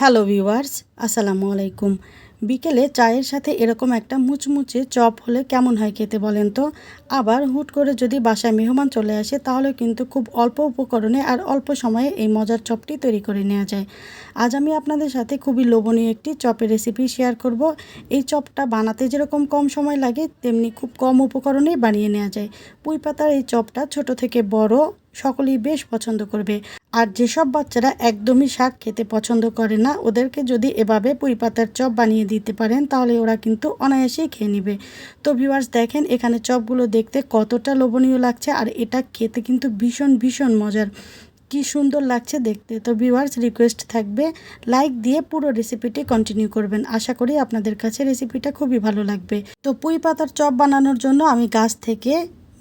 Hello viewers, আসসালামু আলাইকুম। বিকেলে চায়ের সাথে এরকম একটা মুচমুচে চপ হলে কেমন হয় খেতে বলেন তো? আবার হুট করে যদি বাসায় মেহমান চলে আসে, তাহলে কিন্তু খুব অল্প উপকরণে আর অল্প সময়ে এই মজার চপটি তৈরি করে নেওয়া যায়। আজ আমি আপনাদের সাথে খুবই লোভনীয় একটি চপের রেসিপি শেয়ার করব। এই চপটা বানাতে যেরকম কম সময় লাগে, তেমনি খুব কম উপকরণেই বানিয়ে নেওয়া যায়। পুঁই পাতার এই চপটা ছোট থেকে বড় সকলেই বেশ পছন্দ করবে। আর যেসব বাচ্চারা একদমই শাক খেতে পছন্দ করে না, ওদেরকে যদি এভাবে পুঁই পাতার চপ বানিয়ে দিতে পারেন, তাহলে ওরা কিন্তু অনায়াসেই খেয়ে নেবে। তো ভিউয়ার্স দেখেন এখানে চপগুলো দেখতে কতটা লোভনীয় লাগছে, আর এটা খেতে কিন্তু ভীষণ ভীষণ মজার। কি সুন্দর লাগছে দেখতে। তো ভিউয়ার্স রিকোয়েস্ট থাকবে লাইক দিয়ে পুরো রেসিপিটি কন্টিনিউ করবেন। আশা করি আপনাদের কাছে রেসিপিটা খুবই ভালো লাগবে। তো পুঁই পাতার চপ বানানোর জন্য আমি গাছ থেকে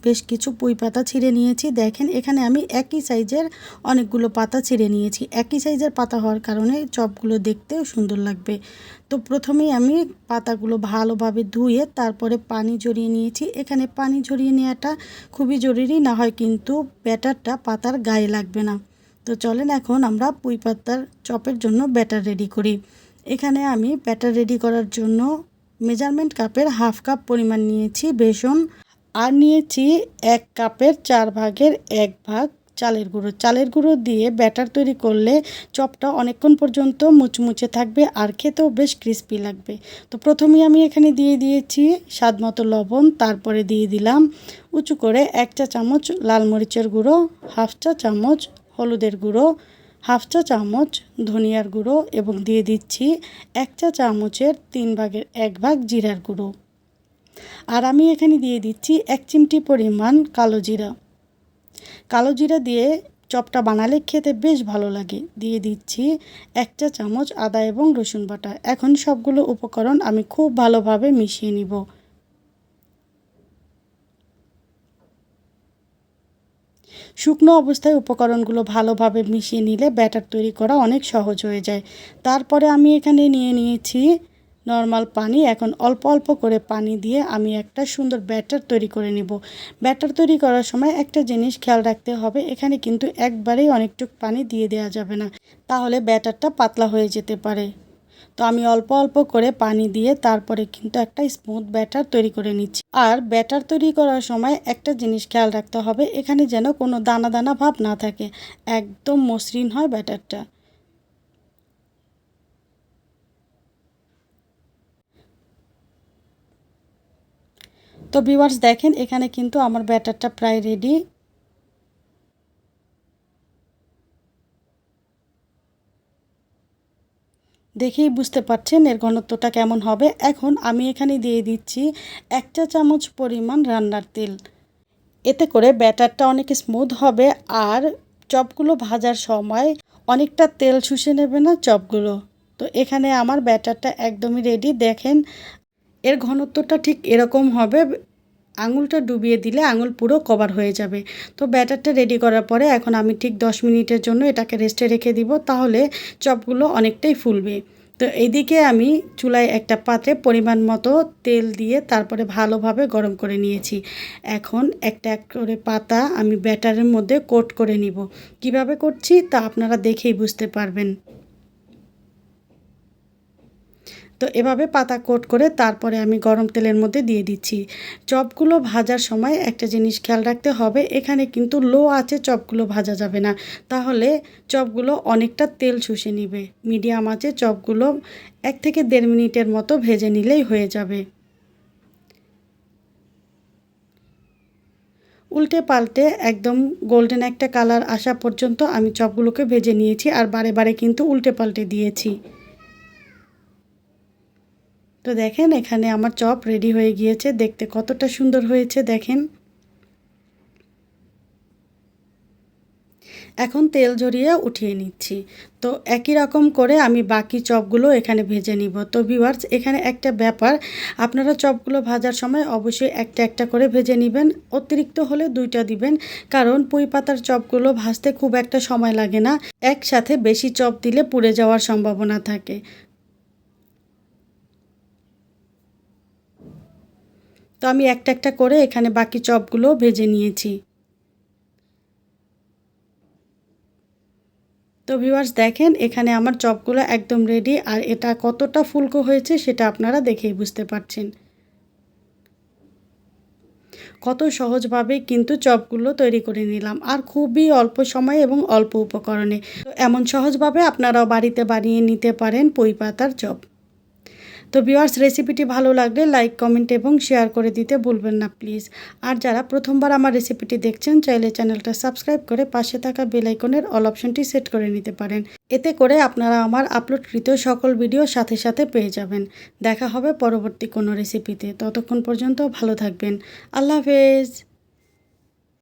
বেশ কিছু পুঁই পাতা ছিঁড়ে নিয়েছি। দেখেন, এখানে আমি একই সাইজের অনেকগুলো পাতা ছিঁড়ে নিয়েছি। একই সাইজের পাতা হওয়ার কারণে চপগুলো দেখতেও সুন্দর লাগবে। তো প্রথমেই আমি পাতাগুলো ভালোভাবে ধুয়ে তারপরে পানি ঝরিয়ে নিয়েছি। এখানে পানি ঝরিয়ে নেওয়াটা খুবই জরুরি, না হয় কিন্তু ব্যাটারটা পাতার গায়ে লাগবে না। তো চলেন এখন আমরা পুঁই পাতার চপের জন্য ব্যাটার রেডি করি। এখানে আমি ব্যাটার রেডি করার জন্য মেজারমেন্ট কাপের হাফ কাপ পরিমাণ নিয়েছি বেসন। আর নিয়েছি এক কাপের চার ভাগের এক ভাগ চালের গুঁড়ো। চালের গুঁড়ো দিয়ে ব্যাটার তৈরি করলে চপটা অনেকক্ষণ পর্যন্ত মুচমুচে থাকবে আর খেতেও বেশ ক্রিস্পি লাগবে। তো প্রথমেই আমি এখানে দিয়ে দিয়েছি স্বাদ মতো লবণ, তারপরে দিয়ে দিলাম উঁচু করে এক চা চামচ লাল মরিচের গুঁড়ো, হাফ চা চামচ হলুদের গুঁড়ো, হাফ চা চামচ ধনিয়ার গুঁড়ো এবং দিয়ে দিচ্ছি এক চা চামচের তিন ভাগের এক ভাগ জিরার গুঁড়ো। আর আমি এখানে দিয়ে দিচ্ছি এক চিমটি পরিমাণ কালো জিরা। কালো জিরা দিয়ে চপটা বানালে খেতে বেশ ভালো লাগে। দিয়ে দিচ্ছি এক চা চামচ আদা এবং রসুন বাটা। এখন সবগুলো উপকরণ আমি খুব ভালোভাবে মিশিয়ে নিব। শুকনো অবস্থায় উপকরণগুলো ভালোভাবে মিশিয়ে নিলে ব্যাটার তৈরি করা অনেক সহজ হয়ে যায়। তারপরে আমি এখানে নিয়ে নিয়েছি নর্মাল পানি, এখন অল্প অল্প করে পানি দিয়ে আমি একটা সুন্দর ব্যাটার তৈরি করে নিব। ব্যাটার তৈরি করার সময় একটা জিনিস খেয়াল রাখতে হবে, এখানে কিন্তু একবারেই অনেকটুক পানি দিয়ে দেওয়া যাবে না, তাহলে ব্যাটারটা পাতলা হয়ে যেতে পারে। তো আমি অল্প অল্প করে পানি দিয়ে তারপরে কিন্তু একটা স্মুথ ব্যাটার তৈরি করে নিচ্ছি। আর ব্যাটার তৈরি করার সময় একটা জিনিস খেয়াল রাখতে হবে, এখানে যেন কোনো দানা দানা ভাব না থাকে, একদম মসৃণ হয় ব্যাটারটা। তো ভিউয়ার্স দেখেন, এখানে কিন্তু আমার ব্যাটারটা প্রায় রেডি দেখেই বুঝতে পারছেন এর ঘনত্বটা কেমন হবে। এখন আমি এখানে দিয়ে দিচ্ছি এক চা চামচ পরিমাণ রান্নার তেল। এতে করে ব্যাটারটা অনেক স্মুথ হবে আর চপগুলো ভাজার সময় অনেকটা তেল শুষে নেবে না চপগুলো। তো এখানে আমার ব্যাটারটা একদমই রেডি দেখেন এর ঘনত্বটা ঠিক এরকম হবে, আঙুলটা ডুবিয়ে দিলে আঙুল পুরো কভার হয়ে যাবে। তো ব্যাটারটা রেডি করার পরে এখন আমি ঠিক দশ মিনিটের জন্য এটাকে রেস্টে রেখে দিব, তাহলে চপগুলো অনেকটাই ফুলবে। তো এইদিকে আমি চুলায় একটা পাত্রে পরিমাণ মতো তেল দিয়ে তারপরে ভালোভাবে গরম করে নিয়েছি। এখন একটা এক করে পাতা আমি ব্যাটারের মধ্যে কোট করে নিব। কীভাবে করছি তা আপনারা দেখেই বুঝতে পারবেন। তো এভাবে পাতা কোট করে তারপরে আমি গরম তেলের মধ্যে দিয়ে দিচ্ছি। চপগুলো ভাজার সময় একটা জিনিস খেয়াল রাখতে হবে, এখানে কিন্তু লো আছে চপগুলো ভাজা যাবে না। তাহলে চপগুলো অনেকটা তেল শুষে নিবে। মিডিয়াম আছে চপগুলো এক থেকে দেড় মিনিটের মতো ভেজে নিলেই হয়ে যাবে। উল্টে পাল্টে একদম গোল্ডেন একটা কালার আসা পর্যন্ত আমি চপগুলোকে ভেজে নিয়েছি আর বারে বারে কিন্তু উল্টে পাল্টে দিয়েছি। তো দেখেন, এখানে আমার চপ রেডি হয়ে গিয়েছে। দেখতে কতটা সুন্দর হয়েছে, দেখেন। এখন তেল ঝরিয়ে উঠিয়ে নিচ্ছি। তো একই রকম করে আমি বাকি চপগুলো এখানে ভেজে নিব। তো ভিউয়ার্স এখানে একটা ব্যাপার, আপনারা চপগুলো ভাজার সময় অবশ্যই একটা একটা করে ভেজে নেবেন। অতিরিক্ত হলে দুইটা দিবেন, কারণ পুঁই পাতার চপগুলো ভাজতে খুব একটা সময় লাগে না। একসাথে বেশি চপ দিলে পুড়ে যাওয়ার সম্ভাবনা থাকে। তো আমি একটা একটা করে এখানে বাকি চপগুলো ভেজে নিয়েছি। তো ভিউয়ার্স দেখেন, এখানে আমার চপগুলো একদম রেডি আর এটা কতটা ফুলকো হয়েছে সেটা আপনারা দেখেই বুঝতে পারছেন। কত সহজভাবে কিন্তু চপগুলো তৈরি করে নিলাম আর খুবই অল্প সময় এবং অল্প উপকরণে। তো এমন সহজভাবে আপনারাও বাড়িতে বানিয়ে নিতে পারেন পই পাতার চপ। তো ভিউয়ার্স রেসিপিটি ভালো লাগলে লাইক কমেন্ট এবং শেয়ার করে দিতে ভুলবেন না প্লিজ আর যারা প্রথমবার আমার রেসিপিটি দেখছেন, চাইলে চ্যানেলটা সাবস্ক্রাইব করে পাশে থাকা বেলাইকনের অল অপশনটি সেট করে নিতে পারেন। এতে করে আপনারা আমার আপলোডকৃত সকল ভিডিও সাথে সাথে পেয়ে যাবেন। দেখা হবে পরবর্তী কোনো রেসিপিতে ততক্ষণ পর্যন্ত ভালো থাকবেন। আল্লাহ হাফেজ!